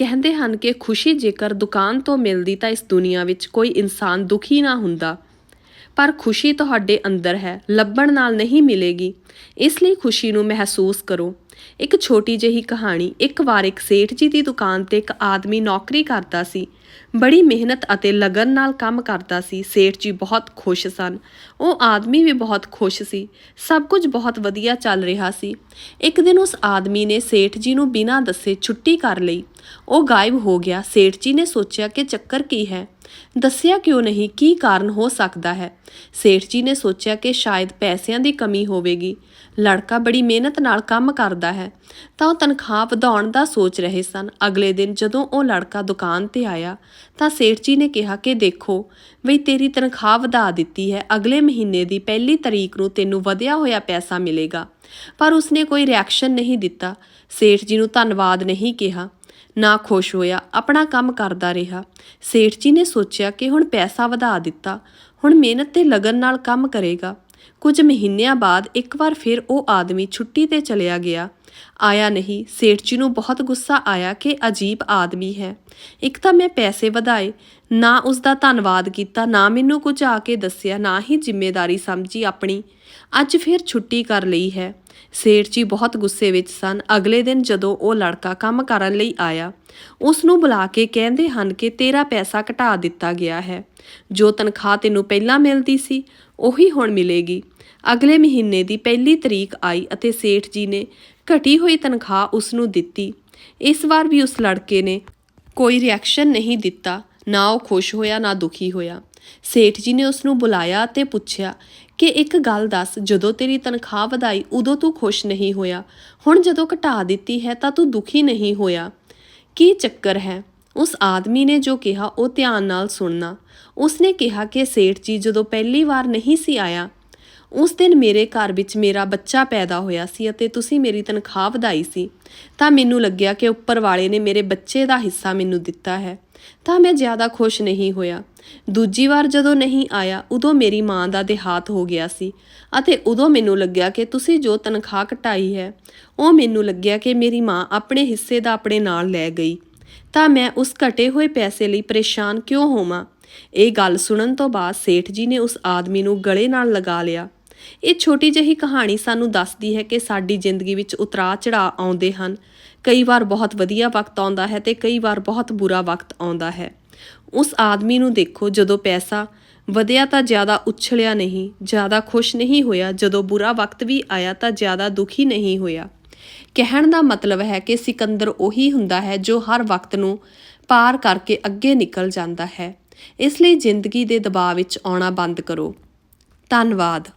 ਕਹਿੰਦੇ ਹਨ ਕਿ ਖੁਸ਼ੀ ਜੇਕਰ ਦੁਕਾਨ ਤੋਂ ਮਿਲਦੀ ਤਾਂ ਇਸ ਦੁਨੀਆ ਵਿੱਚ ਕੋਈ ਇਨਸਾਨ ਦੁਖੀ ਨਾ ਹੁੰਦਾ। ਪਰ ਖੁਸ਼ੀ ਤੁਹਾਡੇ ਅੰਦਰ ਹੈ, ਲੱਭਣ ਨਾਲ ਨਹੀਂ ਮਿਲੇਗੀ। ਇਸ ਲਈ ਖੁਸ਼ੀ ਨੂੰ ਮਹਿਸੂਸ ਕਰੋ। ਇੱਕ ਛੋਟੀ ਜਿਹੀ ਕਹਾਣੀ, ਇੱਕ ਵਾਰ ਇੱਕ ਸੇਠ ਜੀ ਦੀ ਦੁਕਾਨ ਤੇ ਇੱਕ ਆਦਮੀ ਨੌਕਰੀ ਕਰਦਾ ਸੀ। ਬੜੀ ਮਿਹਨਤ ਅਤੇ ਲਗਨ ਨਾਲ ਕੰਮ ਕਰਦਾ ਸੀ। ਸੇਠ ਜੀ ਬਹੁਤ ਖੁਸ਼ ਸਨ। ਉਹ ਆਦਮੀ ਵੀ ਬਹੁਤ ਖੁਸ਼ ਸੀ। ਸਭ ਕੁਝ ਬਹੁਤ ਵਧੀਆ ਚੱਲ ਰਿਹਾ ਸੀ। ਇੱਕ ਦਿਨ ਉਸ ਆਦਮੀ ਨੇ ਸੇਠ ਜੀ ਨੂੰ ਬਿਨਾਂ ਦੱਸੇ ਛੁੱਟੀ ਕਰ ਲਈ। ਉਹ ਗਾਇਬ ਹੋ ਗਿਆ। ਸੇਠ ਜੀ ਨੇ ਸੋਚਿਆ ਕਿ ਚੱਕਰ ਕੀ ਹੈ? ਦੱਸਿਆ ਕਿਉਂ ਨਹੀਂ, ਕੀ ਕਾਰਨ ਹੋ ਸਕਦਾ ਹੈ? ਸੇਠ ਜੀ ਨੇ ਸੋਚਿਆ ਕਿ ਸ਼ਾਇਦ ਪੈਸਿਆਂ ਦੀ ਕਮੀ ਹੋਵੇਗੀ। ਲੜਕਾ ਬੜੀ ਮਿਹਨਤ ਨਾਲ ਕੰਮ ਕਰਦਾ ਹੈ, ਤਾਂ ਉਹ ਤਨਖਾਹ ਵਧਾਉਣ ਦਾ ਸੋਚ ਰਹੇ ਸਨ। ਅਗਲੇ ਦਿਨ ਜਦੋਂ ਉਹ ਲੜਕਾ ਦੁਕਾਨ ਤੇ ਆਇਆ, ਤਾਂ ਸੇਠ ਜੀ ਨੇ ਕਿਹਾ ਕਿ ਦੇਖੋ, ਬਈ ਤੇਰੀ ਤਨਖਾਹ ਵਧਾ ਦਿੱਤੀ ਹੈ, ਅਗਲੇ ਮਹੀਨੇ ਦੀ ਪਹਿਲੀ ਤਰੀਕ ਨੂੰ ਤੈਨੂੰ ਵਧਿਆ ਹੋਇਆ ਪੈਸਾ ਮਿਲੇਗਾ। ਪਰ ਉਸਨੇ ਕੋਈ ਰਿਐਕਸ਼ਨ ਨਹੀਂ ਦਿੱਤਾ। ਸੇਠ ਜੀ ਨੂੰ ਧੰਨਵਾਦ ਨਹੀਂ ਕਿਹਾ। ਨਾ ਖੁਸ਼ ਹੋਇਆ, ਆਪਣਾ ਕੰਮ ਕਰਦਾ ਰਿਹਾ। ਸੇਠ ਜੀ ਨੇ ਸੋਚਿਆ ਕਿ ਹੁਣ ਪੈਸਾ ਵਧਾ ਦਿੱਤਾ, ਹੁਣ ਮਿਹਨਤ ਤੇ ਲਗਨ ਨਾਲ ਕੰਮ ਕਰੇਗਾ। ਕੁਝ ਮਹੀਨਿਆਂ ਬਾਅਦ ਇੱਕ ਵਾਰ ਫਿਰ ਉਹ ਆਦਮੀ ਛੁੱਟੀ ਤੇ ਚਲਿਆ ਗਿਆ। ਆਇਆ ਨਹੀਂ। ਸੇਠ ਜੀ ਨੂੰ ਬਹੁਤ ਗੁੱਸਾ ਆਇਆ ਕਿ ਅਜੀਬ ਆਦਮੀ ਹੈ। ਇੱਕ ਤਾਂ ਮੈਂ ਪੈਸੇ ਵਧਾਏ, ਨਾ ਉਸ ਦਾ ਧੰਨਵਾਦ ਕੀਤਾ, ਨਾ ਮੈਨੂੰ ਕੁਝ ਆ ਕੇ ਦੱਸਿਆ, ਨਾ ਹੀ ਜ਼ਿੰਮੇਵਾਰੀ ਸਮਝੀ ਆਪਣੀ। ਅੱਜ ਫਿਰ ਛੁੱਟੀ ਕਰ ਲਈ ਹੈ। ਸੇਠ ਜੀ ਬਹੁਤ ਗੁੱਸੇ ਵਿੱਚ ਸਨ। ਅਗਲੇ ਦਿਨ ਜਦੋਂ ਉਹ ਲੜਕਾ ਕੰਮ ਕਰਨ ਲਈ ਆਇਆ ਉਸ ਨੂੰ ਬੁਲਾ ਕੇ ਕਹਿੰਦੇ ਹਨ ਕਿ ਤੇਰਾ ਪੈਸਾ ਘਟਾ ਦਿੱਤਾ ਗਿਆ ਹੈ। ਜੋ ਤਨਖਾਹ ਤੈਨੂੰ ਪਹਿਲਾਂ ਮਿਲਦੀ ਸੀ, ਉਹੀ ਹੁਣ ਮਿਲੇਗੀ। ਅਗਲੇ ਮਹੀਨੇ ਦੀ ਪਹਿਲੀ ਤਰੀਕ ਆਈ ਅਤੇ ਸੇਠ ਜੀ ਨੇ ਘਟੀ ਹੋਈ ਤਨਖਾਹ ਉਸ ਨੂੰ ਦਿੱਤੀ। ਇਸ ਵਾਰ ਵੀ ਉਸ ਲੜਕੇ ਨੇ ਕੋਈ ਰਿਐਕਸ਼ਨ ਨਹੀਂ ਦਿੱਤਾ, ਨਾ ਉਹ ਖੁਸ਼ ਹੋਇਆ, ਨਾ ਦੁਖੀ ਹੋਇਆ। ਸੇਠ ਜੀ ਨੇ ਉਸ ਨੂੰ ਬੁਲਾਇਆ ਤੇ ਪੁੱਛਿਆ ਕਿ ਇੱਕ ਗੱਲ ਦੱਸ, ਜਦੋਂ ਤੇਰੀ ਤਨਖਾਹ ਵਧਾਈ, ਉਦੋਂ ਤੂੰ ਖੁਸ਼ ਨਹੀਂ ਹੋਇਆ। ਹੁਣ ਜਦੋਂ ਘਟਾ ਦਿੱਤੀ ਹੈ, ਤਾਂ ਤੂੰ ਦੁਖੀ ਨਹੀਂ ਹੋਇਆ। ਕੀ ਚੱਕਰ ਹੈ? ਉਸ ਆਦਮੀ ਨੇ ਜੋ ਕਿਹਾ, ਉਹ ਧਿਆਨ ਨਾਲ ਸੁਣਨਾ। ਉਸਨੇ ਕਿਹਾ ਕਿ ਸੇਠ ਜੀ ਜਦੋਂ ਪਹਿਲੀ ਵਾਰ ਨਹੀਂ ਸੀ ਆਇਆ ਉਸ ਦਿਨ ਮੇਰੇ ਘਰ ਵਿੱਚ ਮੇਰਾ ਬੱਚਾ ਪੈਦਾ ਹੋਇਆ ਸੀ ਅਤੇ ਤੁਸੀਂ ਮੇਰੀ ਤਨਖਾਹ ਵਧਾਈ ਸੀ। ਤਾਂ ਮੈਨੂੰ ਲੱਗਿਆ ਕਿ ਉੱਪਰ ਵਾਲੇ ਨੇ ਮੇਰੇ ਬੱਚੇ ਦਾ ਹਿੱਸਾ ਮੈਨੂੰ ਦਿੱਤਾ ਹੈ। ਤਾਂ ਮੈਂ ਜ਼ਿਆਦਾ ਖੁਸ਼ ਨਹੀਂ ਹੋਇਆ। ਦੂਜੀ ਵਾਰ ਜਦੋਂ ਨਹੀਂ ਆਇਆ, ਉਦੋਂ ਮੇਰੀ ਮਾਂ ਦਾ ਦੇਹਾਤ ਹੋ ਗਿਆ ਸੀ ਅਤੇ ਉਦੋਂ ਮੈਨੂੰ ਲੱਗਿਆ ਕਿ ਤੁਸੀਂ ਜੋ ਤਨਖਾਹ ਘਟਾਈ ਹੈ, ਉਹ ਮੈਨੂੰ ਲੱਗਿਆ ਕਿ ਮੇਰੀ ਮਾਂ ਆਪਣੇ ਹਿੱਸੇ ਦਾ ਆਪਣੇ ਨਾਲ ਲੈ ਗਈ। ਤਾਂ ਮੈਂ ਉਸ ਘਟੇ ਹੋਏ ਪੈਸੇ ਲਈ ਪਰੇਸ਼ਾਨ ਕਿਉਂ ਹੋਵਾਂ? ਇਹ ਗੱਲ ਸੁਣਨ ਤੋਂ ਬਾਅਦ ਸੇਠ ਜੀ ਨੇ ਉਸ ਆਦਮੀ ਨੂੰ ਗਲੇ ਨਾਲ ਲਗਾ ਲਿਆ। ਇਹ ਛੋਟੀ ਜਿਹੀ ਕਹਾਣੀ ਸਾਨੂੰ ਦੱਸਦੀ ਹੈ ਕਿ ਸਾਡੀ ਜ਼ਿੰਦਗੀ ਵਿੱਚ ਉਤਰਾਅ ਚੜਾਅ ਆਉਂਦੇ ਹਨ। ਕਈ ਵਾਰ ਬਹੁਤ ਵਧੀਆ ਵਕਤ ਆਉਂਦਾ ਹੈ ਤੇ ਕਈ ਵਾਰ ਬਹੁਤ ਬੁਰਾ ਵਕਤ ਆਉਂਦਾ ਹੈ। ਉਸ ਆਦਮੀ ਨੂੰ ਦੇਖੋ ਜਦੋਂ ਪੈਸਾ ਵਧਿਆ ਤਾਂ ਜ਼ਿਆਦਾ ਉਛਲਿਆ ਨਹੀਂ, ਜ਼ਿਆਦਾ ਖੁਸ਼ ਨਹੀਂ ਹੋਇਆ। ਜਦੋਂ ਬੁਰਾ ਵਕਤ ਵੀ ਆਇਆ ਤਾਂ ਜ਼ਿਆਦਾ ਦੁਖੀ ਨਹੀਂ ਹੋਇਆ। ਕਹਿਣ ਦਾ ਮਤਲਬ ਹੈ ਕਿ ਸਿਕੰਦਰ ਉਹੀ ਹੁੰਦਾ ਹੈ ਜੋ ਹਰ ਵਕਤ ਨੂੰ ਪਾਰ ਕਰਕੇ ਅੱਗੇ ਨਿਕਲ ਜਾਂਦਾ ਹੈ। ਇਸ ਲਈ ਜ਼ਿੰਦਗੀ ਦੇ ਦਬਾਅ ਵਿੱਚ ਆਉਣਾ ਬੰਦ ਕਰੋ। ਧੰਨਵਾਦ।